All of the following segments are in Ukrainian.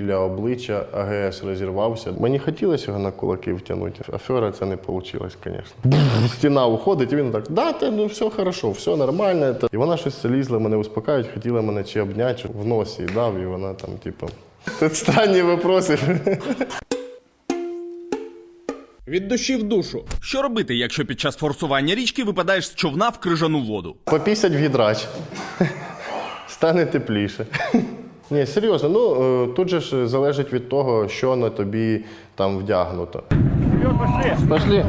біля обличчя АГС розірвався. Мені хотілося його на кулаки втягнути. Афера це не вийшло, звісно. Стіна уходить, і він так, да, та, ну все хорошо, все нормально. І вона щось лізла, мене успокають, хотіла мене чи обняти, в носі дав, і вона там, типу. Тут странні вопроси. Від душі в душу. Що робити, якщо під час форсування річки випадаєш з човна в крижану воду? Попісять в гідрач. Стане тепліше. Ні, серйозно, ну е, тут же ж залежить від того, що на тобі там вдягнуто. Пошли.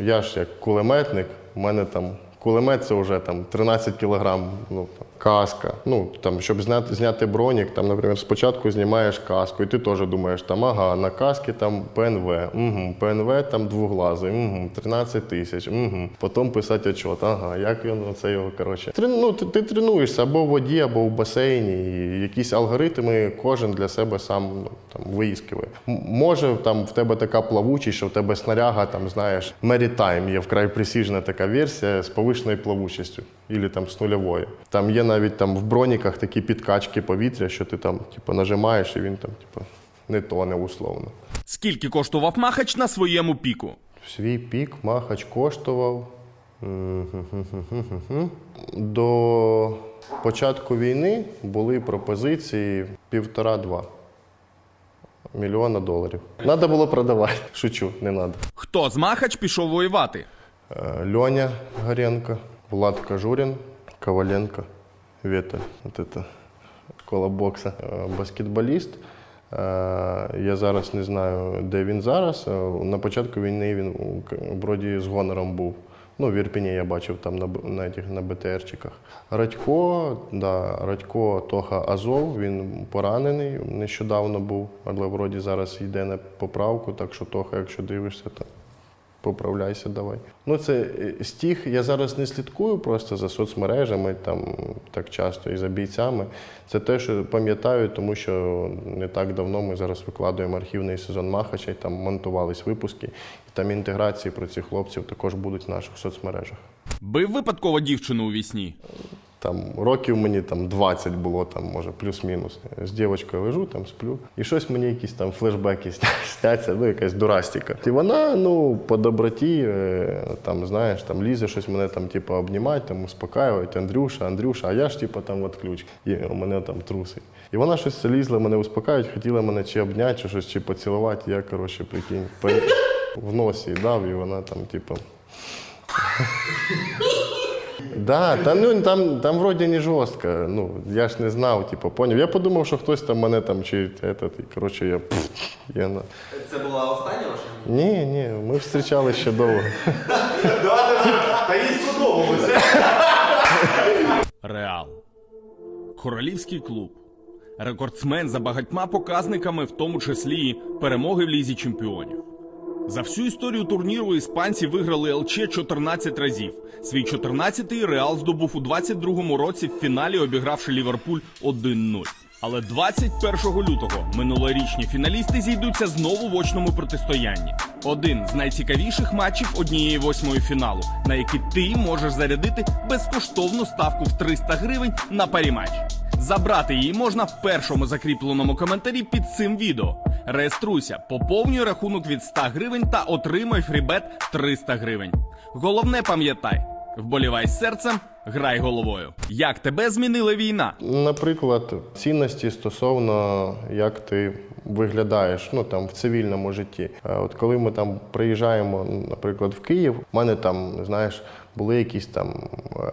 Я ж як кулеметник, у мене там кулемет це вже там 13 кілограм, ну, там, каска. Ну, там, щоб зняти, зняти бронік, там, наприклад, спочатку знімаєш каску, і ти теж думаєш, там, ага, на каскі там ПНВ, угу, ПНВ там двоглазий, угу, 13 тисяч, угу. потім писати отчет, ага, як він це його, коротше. Трен, ну, ти, ти тренуєшся або в воді, або в басейні, і якісь алгоритми кожен для себе сам ну, там, виїскиває. Може там в тебе така плавучість, що в тебе снаряга, там, знаєш, Maritime, є вкрай пресіжна така версія з повишеною плавучістю, або там з нульовою. Там є навіть там в броніках такі підкачки повітря, що ти там типу, нажимаєш, і він там, типу, не тоне условно. Скільки коштував махач на своєму піку? Свій пік Махач коштував до початку війни були пропозиції півтора-два мільйона доларів. Треба було продавати. Шучу, не треба. Хто з махач пішов воювати? Льоня Горенко, Влад Кожурін, Коваленко, Вета. Вот это школа бокса. Е, Баскетболіст. Е, Я зараз не знаю, де він зараз. Е, На початку війни він вроді з гонором був. Ну, в Ірпіні я бачив там на, на, на БТРчиках. Радько, да, Радько Тоха Азов, він поранений, нещодавно був, але вроді зараз йде на поправку, так що Тоха, якщо дивишся, то Поправляйся, давай. Ну, це е, стіг. Я зараз не слідкую просто за соцмережами там так часто і за бійцями. Це те, що пам'ятаю, тому що не так давно ми зараз викладуємо архівний сезон Махача, і там монтувались випуски. І там інтеграції про цих хлопців також будуть в наших соцмережах. Бив випадково дівчину у вісні. Там років мені там 20 було, там, може, плюс-мінус. З дівчинкою лежу, там сплю. І щось мені якісь там флешбеки сняться, ну якась дурастика. І вона, ну, по доброті, е, там, знаєш, там лізе щось мене там, типу, обнімати, там, успокаювати, Андрюша, Андрюша, а я ж типу, там от ключ, і у мене там трусить. І вона щось лізла, мене успокаювати, хотіла мене чи обняти, чи щось чи поцілувати. Я, коротше, прикинь, в носі дав, і вона там, типу. Да, та ну там, там вроді не жорстко. Ну, я ж не знав, типу, поняв. Я подумав, що хтось там мене там чи этот, і коротше, я, пф, я на. Це була остання ваша? Ні, ні, ми зустрічалися ще довго. Та їй сподобалося. Реал. Королівський клуб. Рекордсмен за багатьма показниками, в тому числі і перемоги в лізі чемпіонів. За всю історію турніру іспанці виграли ЛЧ 14 разів. Свій 14-й Реал здобув у 22-му році в фіналі, обігравши Ліверпуль 1-0. Але 21 лютого минулорічні фіналісти зійдуться знову в очному протистоянні. Один з найцікавіших матчів однієї восьмої фіналу, на який ти можеш зарядити безкоштовну ставку в 300 гривень на паріматч. Забрати її можна в першому закріпленому коментарі під цим відео. Реєструйся, поповнюй рахунок від 100 гривень та отримай фрібет 300 гривень. Головне пам'ятай: вболівай серцем, грай головою. Як тебе змінила війна? Наприклад, цінності стосовно як ти виглядаєш ну, там, в цивільному житті. Е, От коли ми там приїжджаємо, наприклад, в Київ, в мене там, знаєш, були якісь там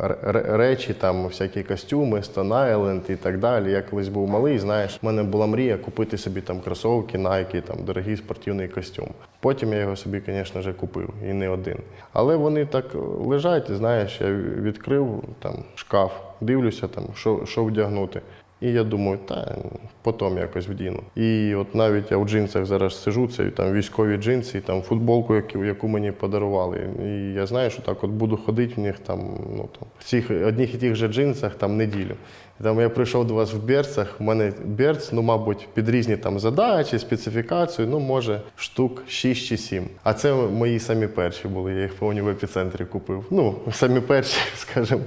р- речі, там всякі костюми, Stone Island і так далі. Я колись був малий, знаєш, в мене була мрія купити собі там кросовки, Nike, там дорогий спортивний костюм. Потім я його собі, звісно ж, купив і не один. Але вони так лежать, знаєш, я відкрив там шкаф, дивлюся, там, що, що вдягнути. І я думаю, та потім якось вдіну. І от навіть я в джинсах зараз сижу, це там військові джинси, там футболку, яку, яку мені подарували. І я знаю, що так от буду ходити в них там, ну там в цих одних і тих же джинсах там неділю. Там я прийшов до вас в берцях. У мене берц, ну, мабуть, під різні там задачі, специфікацію, ну, може, штук 6 чи 7. А це мої самі перші були. Я їх повні в епіцентрі купив. Ну, самі перші, скажімо,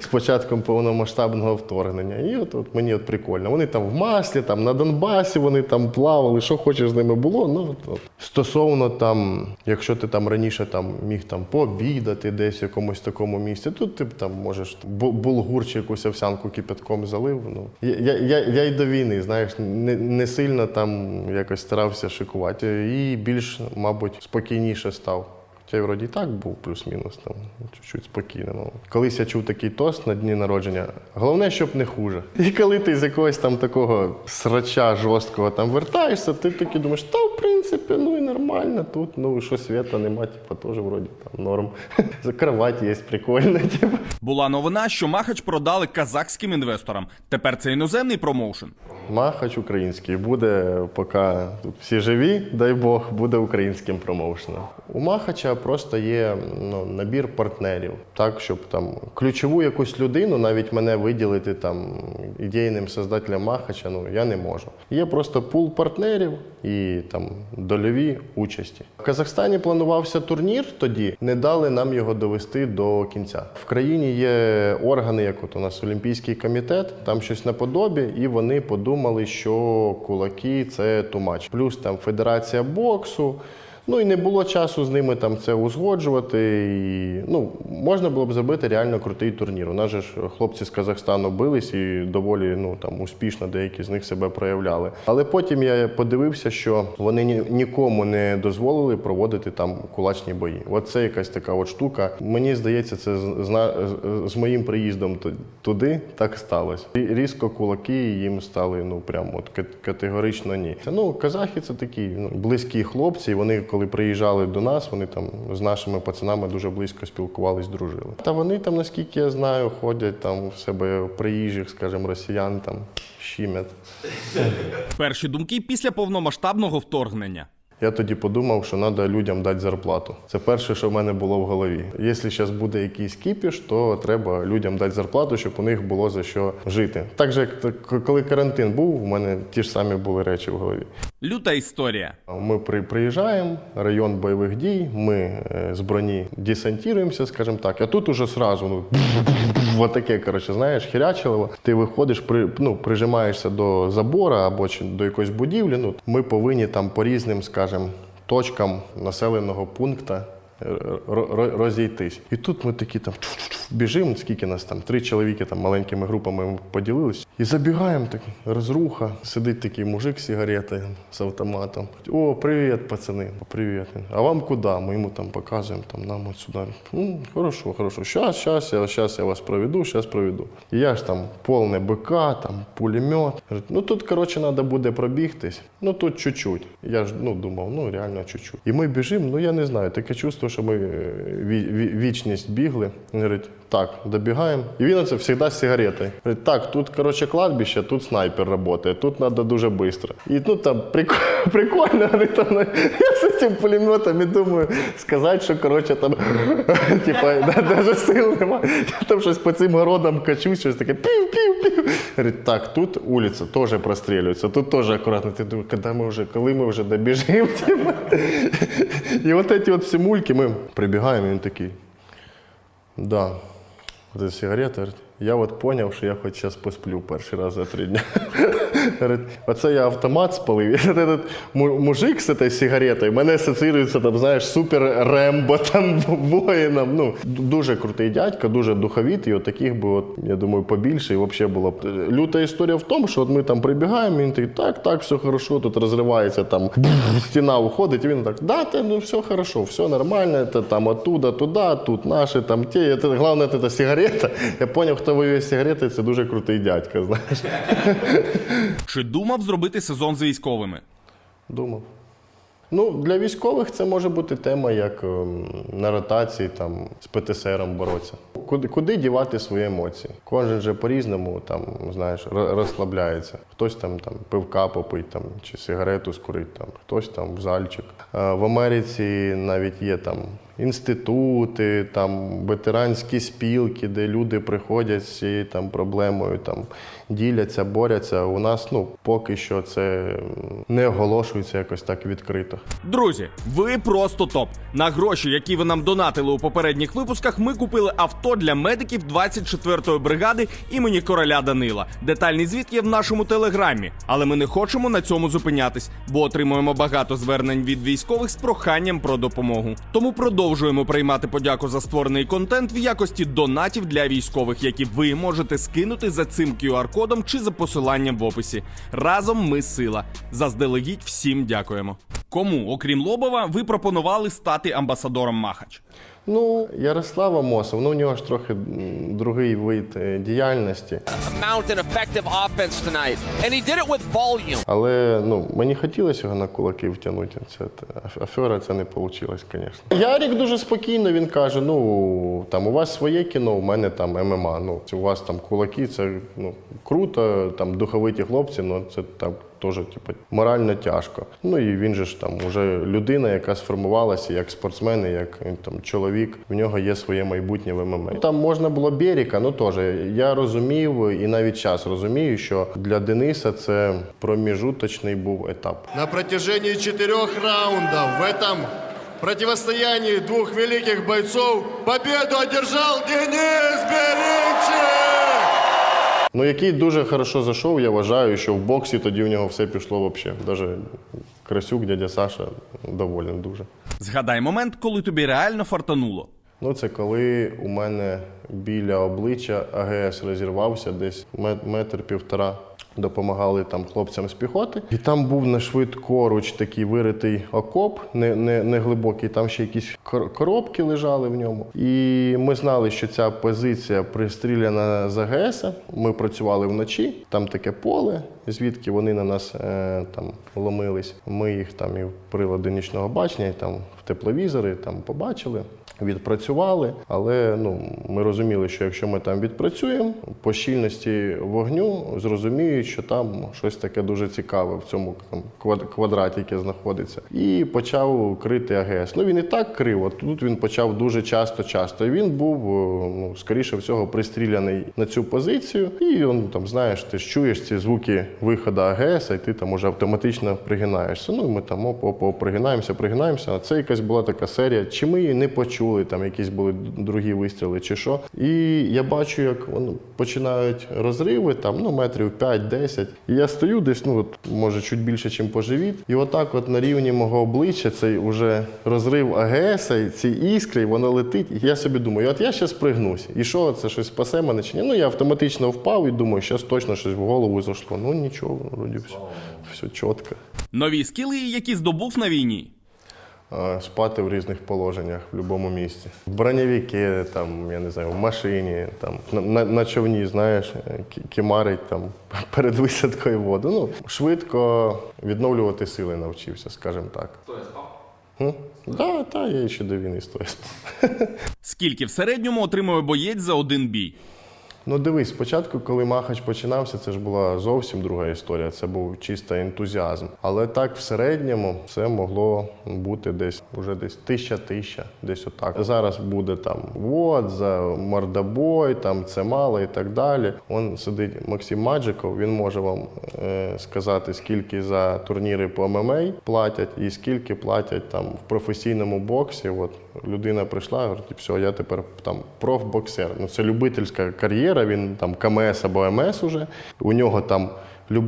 з початком повномасштабного вторгнення. І от, от мені от прикольно. Вони там в маслі, там на Донбасі, вони там плавали, що хочеш з ними було. Ну, от, от. Стосовно там, якщо ти там раніше там міг там пообідати десь в якомусь такому місці, тут ти там можеш бу- булгур чи якусь овсянку кипятком залив. Ну я, я, я, й до війни, знаєш, не, не сильно там якось старався шикувати. І більш, мабуть, спокійніше став. Хоча й вроді і так був плюс-мінус там чуть-чуть спокійно. Ну, колись я чув такий тост на дні народження. Головне, щоб не хуже. І коли ти з якогось там такого срача жорсткого там вертаєшся, ти такий думаєш, та принципі, ну і нормально тут, ну що свята нема, типу, теж вроді там норм. Кровать є прикольна, типу. Була новина, що Махач продали казахським інвесторам. Тепер це іноземний промоушен. Махач український буде, поки тут всі живі, дай Бог, буде українським промоушеном. У Махача просто є ну, набір партнерів, так щоб там ключову якусь людину, навіть мене виділити там ідейним создателем Махача, ну я не можу. Є просто пул партнерів і там дольові участі. В Казахстані планувався турнір тоді, не дали нам його довести до кінця. В країні є органи, як от у нас Олімпійський комітет, там щось наподобі, і вони подумали, що кулаки це тумач. Плюс там Федерація боксу. Ну і не було часу з ними там це узгоджувати. І, ну, можна було б зробити реально крутий турнір. У нас же ж хлопці з Казахстану бились і доволі ну, там, успішно деякі з них себе проявляли. Але потім я подивився, що вони ні- нікому не дозволили проводити там кулачні бої. От це якась така от штука. Мені здається, це з, з, моїм приїздом ту- туди так сталося. Різко кулаки їм стали ну прям от категорично ні. Ну, казахи це такі ну, близькі хлопці. Вони, коли приїжджали до нас, вони там з нашими пацанами дуже близько спілкувались, дружили. Та вони там, наскільки я знаю, ходять там в себе приїжджих, скажімо, росіян там щімять. Перші думки після повномасштабного вторгнення. Я тоді подумав, що треба людям дати зарплату. Це перше, що в мене було в голові. Якщо зараз буде якийсь кіпіш, то треба людям дати зарплату, щоб у них було за що жити. Так же, як коли карантин був, у мене ті ж самі були речі в голові. Люта історія. Ми при, приїжджаємо, район бойових дій, ми е, з броні десантуємося, скажімо так, а тут уже сразу, ну, отаке, коротше, знаєш, хірячило. Ти виходиш, при, ну, прижимаєшся до забора або чи до якоїсь будівлі. Ну, ми повинні там по різним, скажімо, точкам населеного пункту розійтись. І тут ми такі там біжимо, скільки нас там, три чоловіки там маленькими групами поділились. І забігаємо так, розруха. Сидить такий мужик з сигаретою з автоматом. О, привіт, пацани. Привіт. А вам куди? Ми йому там показуємо, там нам от сюди. Ну, хорошо, хорошо. Щас, щас, я, щас я вас проведу, щас проведу. І я ж там повне БК, там пулемет. Ну тут, коротше, треба буде пробігтись. Ну тут чуть-чуть. Я ж ну, думав, ну реально чуть-чуть. І ми біжимо, ну я не знаю, таке чувство, що ми е, ві- ві- вічність бігли. Він говорить, так, добігаємо. І він завжди з сигаретою. Говорить, так, тут, коротше, кладбище, тут снайпер працює, тут треба дуже швидко. І ну там прик- прикольно, вони там, ну, я з цим пулеметом і думаю, сказати, що, коротше, там, типа, навіть сил немає. Я там щось по цим городам качусь, щось таке пів-пів-пів. Говорить, так, тут вулиця теж прострілюється, тут теж акуратно. Ти думаєш, коли ми вже, коли ми вже добіжимо. типа. І от ці от всі мульки ми прибігаємо, і він такий. Да. Вот эта сигарета, я от поняв, що я хоч зараз посплю перший раз за три. Говорить, оце я автомат спалив. Этот мужик з цією сигаретою мене асоціюється, там, знаєш, супер рембо, там, воїном. Ну, дуже крутий дядько, дуже духовітий. От таких би, от, я думаю, побільше. І взагалі було б. Люта історія в тому, що от ми там прибігаємо, і він такий, так, так, все хорошо, тут розривається, там, стіна уходить, і він так, да, та, ну все хорошо, все нормально, це там оттуда, туди, тут наші, там ті. Головне, це сигарета. Я зрозумів, хто з сигарети, це дуже крутий дядько, знаєш. Чи думав зробити сезон з військовими? Думав. Ну, для військових це може бути тема, як ем, на ротації там, з ПТСРом боротися. куди, куди дівати свої емоції? Кожен же по-різному там, знаєш, ро- розслабляється. Хтось там, там пивка попить там, чи сигарету скурить, там, хтось там в зальчик. Е, В Америці навіть є там інститути, там ветеранські спілки, де люди приходять з цією там проблемою, там діляться, борються. У нас ну поки що це не оголошується якось так відкрито. Друзі, ви просто топ. На гроші, які ви нам донатили у попередніх випусках, ми купили авто для медиків 24-ї бригади імені короля Данила. Детальний звіт є в нашому телеграмі, але ми не хочемо на цьому зупинятись, бо отримуємо багато звернень від військових з проханням про допомогу. Тому продовжуємо приймати подяку за створений контент в якості донатів для військових, які ви можете скинути за цим QR-кодом чи за посиланням в описі. Разом ми сила. Заздалегідь всім дякуємо. Кому, окрім Лобова, ви пропонували стати амбасадором Махач? Ну, Ярослав Амосов, ну у нього ж трохи другий вид е, діяльності. Але ну, мені хотілося його на кулаки втягнути. Це афера це не вийшло, звісно. Ярік дуже спокійно він каже: ну там у вас своє кіно, у мене там ММА. Ну, у вас там кулаки, це ну, круто, там духовиті хлопці, ну це там. Теж, типу, морально тяжко. Ну і він же ж там уже людина, яка сформувалася як спортсмен, як там чоловік. В нього є своє майбутнє в ММА. Там можна було Беріка, ну теж я розумів і навіть час розумію, що для Дениса це проміжуточний був етап. На протяжении четырех раундов в этом противостоянии двух великих бойцов победу одержал Денис Беринчик! Ну який дуже хорошо зайшов, я вважаю, що в боксі тоді в нього все пішло взагалі. Навіть Красюк, дядя Саша доволен дуже. Згадай момент, коли тобі реально фартануло. Ну, це коли у мене біля обличчя АГС розірвався десь метр півтора. Допомагали там хлопцям з піхоти. І там був на швидкоруч такий виритий окоп, не, не, не глибокий, там ще якісь кор- коробки лежали в ньому. І ми знали, що ця позиція пристріляна з АГС. Ми працювали вночі, там таке поле, звідки вони на нас е, там ломились. Ми їх там і в прилади нічного бачення, і там в тепловізори там побачили відпрацювали, але ну ми розуміли, що якщо ми там відпрацюємо по щільності вогню, зрозуміють, що там щось таке дуже цікаве в цьому там, квадраті, яке знаходиться, і почав крити АГС. Ну він і так крив, а тут він почав дуже часто, часто. Він був е, ну скоріше всього пристріляний на цю позицію. І він там знаєш, ти ж чуєш ці звуки виходу АГС, і ти там уже автоматично пригинаєшся. Ну і ми там оп, оп, оп, пригинаємося, пригинаємося. А це якась була така серія, чи ми її не почули, там якісь були другі вистріли, чи що. І я бачу, як вони починають розриви, там ну метрів 5-10. І я стою десь, ну от може чуть більше, ніж по живіт. І отак, от на рівні мого обличчя, цей уже розрив АГС, і ці іскри, воно летить. І я собі думаю, от я зараз пригнусь. І що це щось спасе мене чи ні? Ну я автоматично впав і думаю, зараз точно щось в голову зайшло. Ну нічого, вроді все, все чітко. Нові скіли, які здобув на війні. Е, Спати в різних положеннях в будь-якому місці. В бронєвіки, там, я не знаю, в машині, там, на, на, на човні, знаєш, е, кімарить там перед висадкою воду. Ну, швидко відновлювати сили навчився, скажімо так. Хто я спав? Так, да, та, я ще до війни стою. Скільки в середньому отримує боєць за один бій? Ну дивись, спочатку, коли Махач починався, це ж була зовсім друга історія. Це був чисто ентузіазм. Але так в середньому це могло бути десь уже десь тисяча-тисяча, десь отак. Зараз буде там вот, за мордобой, там це мало і так далі. Он сидить Максим Маджиков, він може вам е, сказати, скільки за турніри по ММА платять і скільки платять там в професійному боксі. От людина прийшла, говорить, все, я тепер там профбоксер. Ну це любительська кар'єра, він там КМС або МС уже. У нього там люб,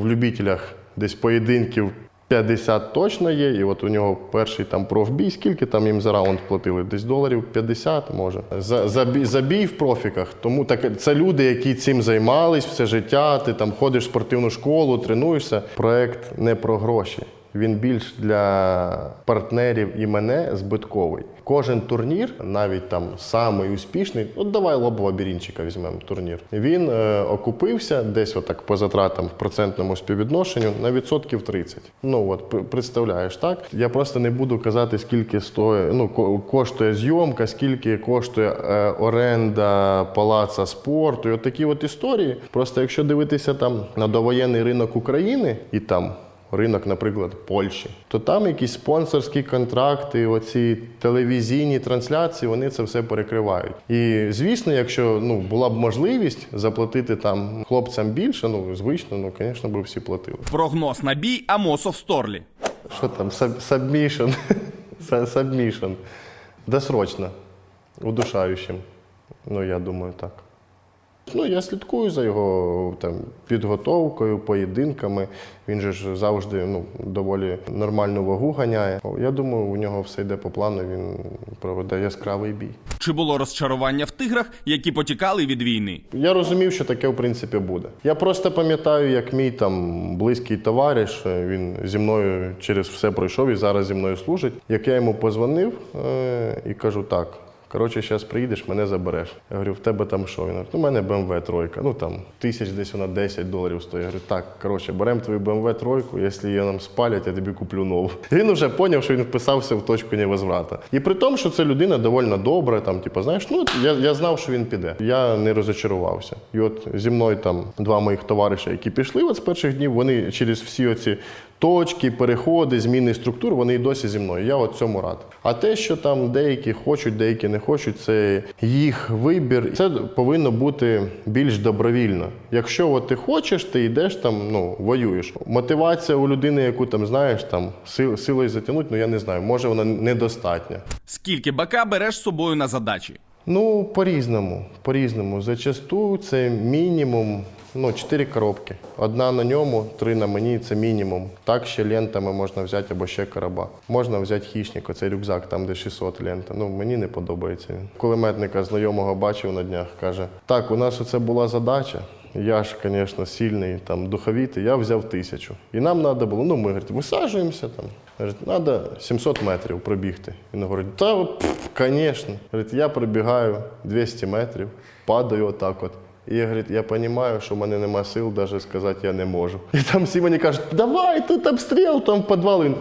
в любителях десь поєдинків 50 точно є, і от у нього перший там профбій, скільки там їм за раунд платили? Десь доларів 50 може. За, за, за бій в профіках. Тому так, це люди, які цим займались все життя. Ти там ходиш в спортивну школу, тренуєшся. Проект не про гроші. Він більш для партнерів і мене збитковий. Кожен турнір, навіть там самий успішний, от давай лобова бірінчика візьмемо турнір. Він е, окупився десь отак по затратам в процентному співвідношенню на відсотків 30. Ну от представляєш, так? Я просто не буду казати, скільки стоїть, ну коштує зйомка, скільки коштує е, оренда палаца спорту. І от такі от історії. Просто якщо дивитися там на довоєнний ринок України і там ринок, наприклад, Польщі, то там якісь спонсорські контракти, оці телевізійні трансляції, вони це все перекривають. І звісно, якщо ну була б можливість заплатити там хлопцям більше, ну звично, ну звісно, б всі платили. Прогноз на бій Амосов Сторлі. Що там, сабмішн? Сабмішн. Досрочно. Удушаючим. Ну, я думаю, так. Ну, я слідкую за його там, підготовкою, поєдинками. Він же ж завжди ну, доволі нормальну вагу ганяє. Я думаю, у нього все йде по плану, він проведе яскравий бій. Чи було розчарування в тиграх, які потікали від війни? Я розумів, що таке в принципі буде. Я просто пам'ятаю, як мій там близький товариш, е, він зі мною через все пройшов і зараз зі мною служить. Як я йому позвонив е- і кажу, так. Коротше, зараз приїдеш, мене забереш. Я говорю, в тебе там що? Він говорить, ну, у мене BMW тройка. Ну там тисяч десь вона 10 доларів стоїть. Я говорю, так, коротше, беремо твою BMW тройку, якщо її нам спалять, я тобі куплю нову. І він вже зрозумів, що він вписався в точку невозврата. І при тому, що це людина доволі добра, там, типу, знаєш, ну я, я знав, що він піде. Я не розочарувався. І от зі мною там два моїх товариша, які пішли от з перших днів, вони через всі оці точки, переходи, зміни структур, вони і досі зі мною. Я от цьому рад. А те, що там деякі хочуть, деякі не хочуть, це їх вибір. Це повинно бути більш добровільно. Якщо от ти хочеш, ти йдеш там, ну воюєш. Мотивація у людини, яку там знаєш, там сил, силою затягнуть, ну я не знаю, може вона недостатня. Скільки БК береш з собою на задачі? Ну, по-різному. По-різному. Зачасту це мінімум ну, 4 коробки. Одна на ньому, три на мені це мінімум. Так ще лентами можна взяти або ще короба. Можна взяти хищник, оцей рюкзак, там де 600 лента. Ну, мені не подобається він. Кулеметника знайомого бачив на днях, каже: так, у нас оце була задача. Я ж, звісно, сильний, там, духовітий, я взяв тисячу. І нам треба було, ну, ми говорить, висаджуємося там. Говорить, треба 700 метрів пробігти. Він говорить, та, звісно. Я пробігаю 200 метрів, падаю отак от. І я говорю, я розумію, що в мене нема сил навіть сказати я не можу. І там всі мені кажуть, давай, тут обстріл, там підвал. Він,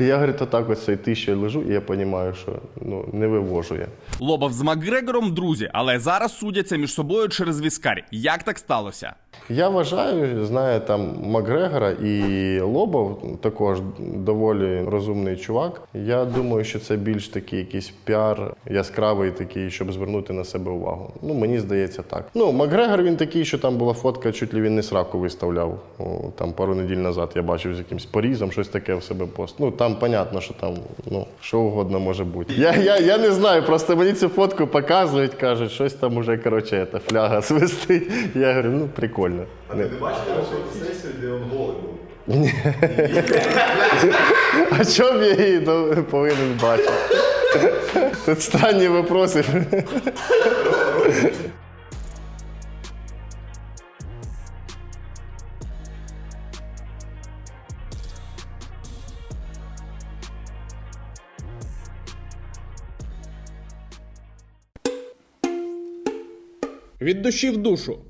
І я говорить, отак от цією тисячою лежу, і я розумію, що ну, не вивожу я. Лобов з Макгрегором друзі, але зараз судяться між собою через віскар. Як так сталося? Я вважаю, знаю там Макгрегора і Лобов також доволі розумний чувак. Я думаю, що це більш такий якийсь піар, яскравий такий, щоб звернути на себе увагу. Ну, мені здається так. Ну, Макгрегор він такий, що там була фотка, чуть ли він не сраку виставляв. Там пару неділь назад я бачив з якимсь порізом, щось таке в себе пост. Ну там понятно, що там ну, що угодно може бути. Я, я, я не знаю, просто мені цю фотку показують, кажуть, щось там уже, коротше, фляга свистить. Я говорю, ну прикольно. Не- Ти бачите вашу сесію, де він голий був? А чому я її ну, повинен бачити? Тут странні вопроси. Від душі в душу